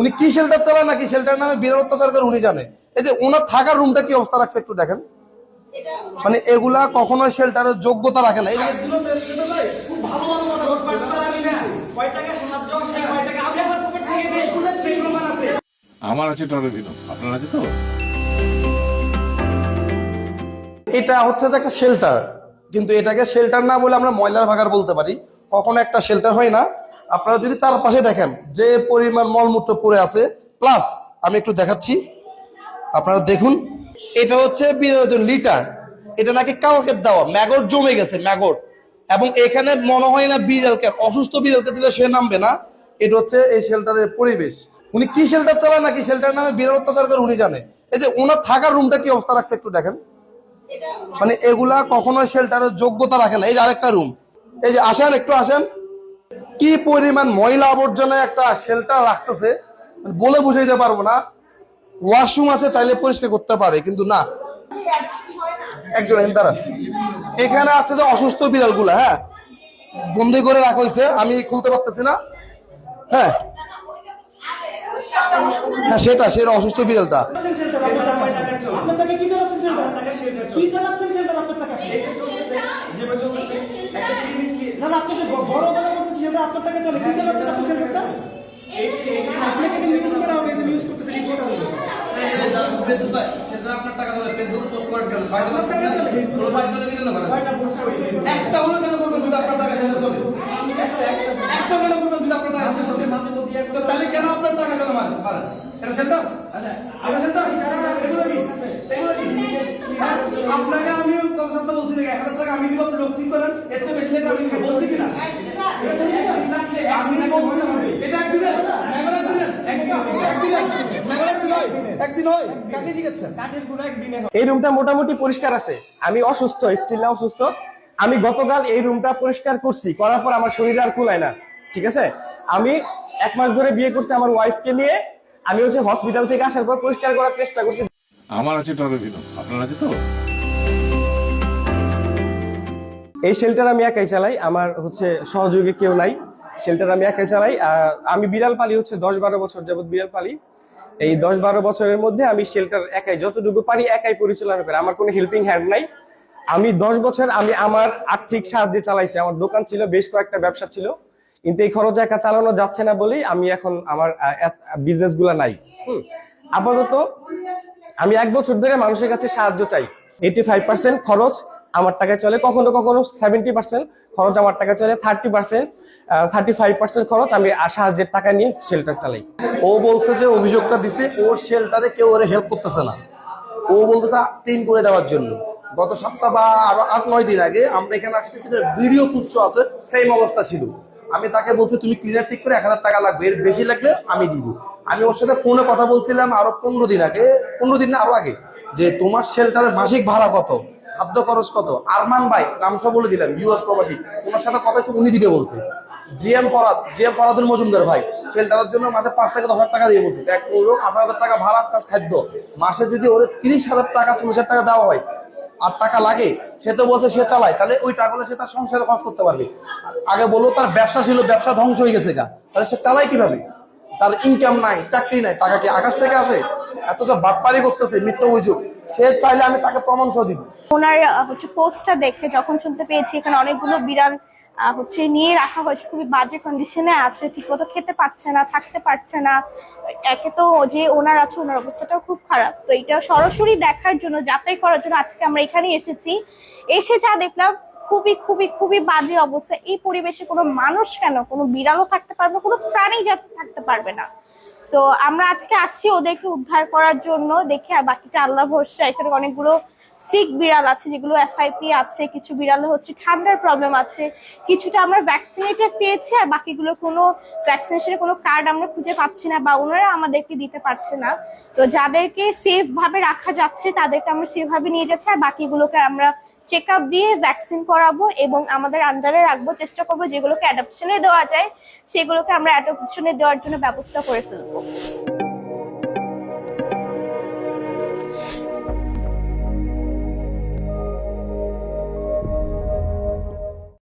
উনি কি শেল্টার চালায় নাকি শেল্টার নামে বিরাট অত্যাচার করে উনি জানে? এই যে ওনার থাকার রুমটা কি অবস্থা রাখছে একটু দেখেন। মানে এগুলা কখনোই শেল্টারের যোগ্যতা রাখে না। এই যে কয় টাকা সাহায্য সেই কয় টাকা। আমি আমার আছে আমার আপনার আছে তো? এটা হচ্ছে যে একটা শেল্টার কিন্তু এটাকে শেল্টার না বলে আমরা ময়লার ভাগার বলতে পারি। কখনো একটা শেল্টার হয় না আপনারা যদি চারপাশে দেখেন, যে পরিমাণ মলমূত্র পড়ে আছে প্লাস আমি একটু দেখাচ্ছি। আপনারা দেখুন, এটা হচ্ছে বিরাজন লিটার এটা নাকি কালকের দেওয়া ম্যাগট জমে গেছে ম্যাগট এবং এখানে মনে হয় না বিড়ালকে, অসুস্থ বিড়ালকে দিলে সে নামবে না। এটা হচ্ছে এই শেল্টারের পরিবেশ। উনি কি শেল্টার চালায় নাকি শেল্টার নামে বিড়াল অত্যাচার করে, উনি জানে। এই যে ওনার থাকার রুমটা কি অবস্থা রাখছে একটু দেখেন। মানে এগুলা কখনোই শেল্টারের যোগ্যতা রাখে না। এই যে আরেকটা রুম এই যে আসেন, একটু আসেন। কি পরিমাণ ময়লা আবর্জনা একটা শেল্টার রাখতেছে মানে বলে বুঝাইতে পারব না। ওয়াশরুম আছে চাইলে পরিষ্কার করতে পারে কিন্তু না। একজন এখানে দাঁড়ান। এখানে আছে যে অসুস্থ বিড়ালগুলা হ্যাঁ? বন্দি করে রাখা হয়েছে আমি খুলতে পারতেছি না। হ্যাঁ? হ্যাঁ সেটা সেটা অসুস্থ বিড়ালটা। না না আপনি বড় আপনার টাকা চলে কি চালাচ্ছেন আপনি সেটা আপনাকে আপনাকে আমি সপ্তাহ বলছি এক হাজার টাকা আমি দিব, আপনি লোক ঠিক করেন। এর চেয়ে বেশি লেগে আমি দিব। বলছি কিনা আমি বলছি এটা একদিনের মেঘর একদিনের একদিনের মেঘর একদিন হয় একদিন হয় কাকে শিখাচ্ছেন কাঠের গুঁড়া একদিনে এই রুমটা মোটামুটি পরিষ্কার আছে। আমি অসুস্থ স্টিল না অসুস্থ। আমি গতকাল এই রুমটা পরিষ্কার করছি করার পর আমার শরীর আর কুলায় না ঠিক আছে? আমি এক মাস ধরে বিয়ে করছি আমার ওয়াইফকে নিয়ে। আমি হচ্ছে হসপিটাল থেকে আসার পর পরিষ্কার করার চেষ্টা করছি। আমার আছে টরবিনো আপনার আছে তো? এই শেল্টার আমি একাই চালাই আমার হচ্ছে সহযোগী কেউ নাই। শেল্টার আমি একাই চালাই। আমি বিড়াল পালি হচ্ছে দশ বারো বছর যাবত বিড়াল পালি। এই দশ বারো বছরের মধ্যে আমি শেল্টার একাই যতটুকু পারি একাই পরিচালনা করি। আমার কোনো হেল্পিং হ্যান্ড নাই। আমি দশ বছর আমি আমার আর্থিক সাহায্যে চালাইছি। আমার দোকান ছিল, বেশ কয়েকটা ব্যবসা ছিল। কিন্তু এই খরচ একা চালানো যাচ্ছে না বলেই আমি এখন আমার বিজনেসগুলা নাই। আপাতত আমি এক বছর ধরে মানুষের কাছে সাহায্য চাই। এইটি ফাইভ পার্সেন্ট খরচ আমার টাকায় চলে কখনো কখনো সেভেন্টি পার্সেন্ট খরচ আমার টাকা চলে thirty percent thirty five percent খরচ আমি সাহায্যের টাকা নিয়ে শেল্টার চালাই। ও বলছে যে অভিযোগটা দিছে, ওর শেল্টারে কেউ ওরে হেল্প করতেছে না। ও বলতেছে ক্লিন করে দেওয়ার জন্য। গত সপ্তাহ বা আরও আট, নয় দিন আগে আমরা এখানে আসছি যেটা ভিডিও ফুটশো আছে সেম অবস্থা ছিল। আমি তাকে বলছি, তুমি ক্লিনার ঠিক করে এক হাজার টাকা লাগবে, এর বেশি লাগলে আমি দিব। আমি ওর সাথে ফোনে কথা বলছিলাম আরও পনেরো দিন আগে, পনেরো দিন না, আরও আগে, যে তোমার শেল্টারের মাসিক ভাড়া কত? খাদ্য খরচ কত? আরমান ভাই, নাম সব বলে দিলাম ইউএস প্রবাসী। ওনার সাথে কথা হচ্ছে উনি দিবে বলছে। G M Farad, G M Faradul Majumder ভাই শেল্টারের জন্য মাসে পাঁচ থেকে দশ হাজার টাকা দিয়ে বলছে। এক লোক আঠারো হাজার টাকা ভাড়া প্লাস খাদ্য। মাসে যদি ওরে তিরিশ হাজার টাকা, চল্লিশ হাজার টাকা দেওয়া হয়, আর টাকা লাগে, সে তো বলছে সে চালায়, তাহলে ওই টাকাগুলো সে তার সংসারে খরচ করতে পারবে। আগে বলল তার ব্যবসা ছিল, ব্যবসা ধ্বংস হয়ে গেছে গা। তাহলে সে চালায় কীভাবে? তার ইনকাম নাই, চাকরি নাই, টাকা কি আকাশ থেকে আসে? এত যা বাটপারি করতেছে, মিথ্যা অভিযোগ। সে চাইলে আমি তাকে প্রমাণ সহ দিব। ওনার হচ্ছে পোস্টটা দেখে যখন শুনতে পেয়েছি, এখানে অনেকগুলো বিড়াল হচ্ছে নিয়ে রাখা হয়েছে, খুবই বাজে কন্ডিশনে আছে, ঠিকমতো খেতে পারছে না, থাকতে পারছে না। একে তো যে ওনার আছে, ওনার অবস্থাটাও খুব খারাপ। তো এটা সরাসরি দেখার জন্য, যাচাই করার জন্য আজকে আমরা এখানে এসেছি। এসে যা দেখলাম, খুবই খুবই খুবই বাজে অবস্থা। এই পরিবেশে কোনো মানুষ কেন? কোনো বিড়ালও থাকতে পারবে কোনো প্রাণী থাকতে পারবে না। তো আমরা আজকে আসছি ওদেরকে উদ্ধার করার জন্য। দেখে বাকিটা আল্লাহ ভরসা। এখানে অনেকগুলো সিক বিড়াল আছে, যেগুলো এসআইপি আছে, কিছু বিড়ালে হচ্ছে ঠান্ডার প্রবলেম আছে। কিছুটা আমরা ভ্যাকসিনেটেড পেয়েছি আর বাকিগুলো কোনো ভ্যাকসিনেশনের কোনো কার্ড আমরা খুঁজে পাচ্ছি না বা ওনারা আমাদেরকে দিতে পারছে না। তো যাদেরকে সেফভাবে রাখা যাচ্ছে, তাদেরকে আমরা সেভাবে নিয়ে যাচ্ছি আর বাকিগুলোকে আমরা চেক আপ দিয়ে ভ্যাকসিন করাবো এবং আমাদের আন্ডারে রাখব, চেষ্টা করব যেগুলোকে অ্যাডাপশনে দেওয়া যায়, সেগুলোকে আমরা অ্যাডাপশনে দেওয়ার জন্য ব্যবস্থা করে ফেলব।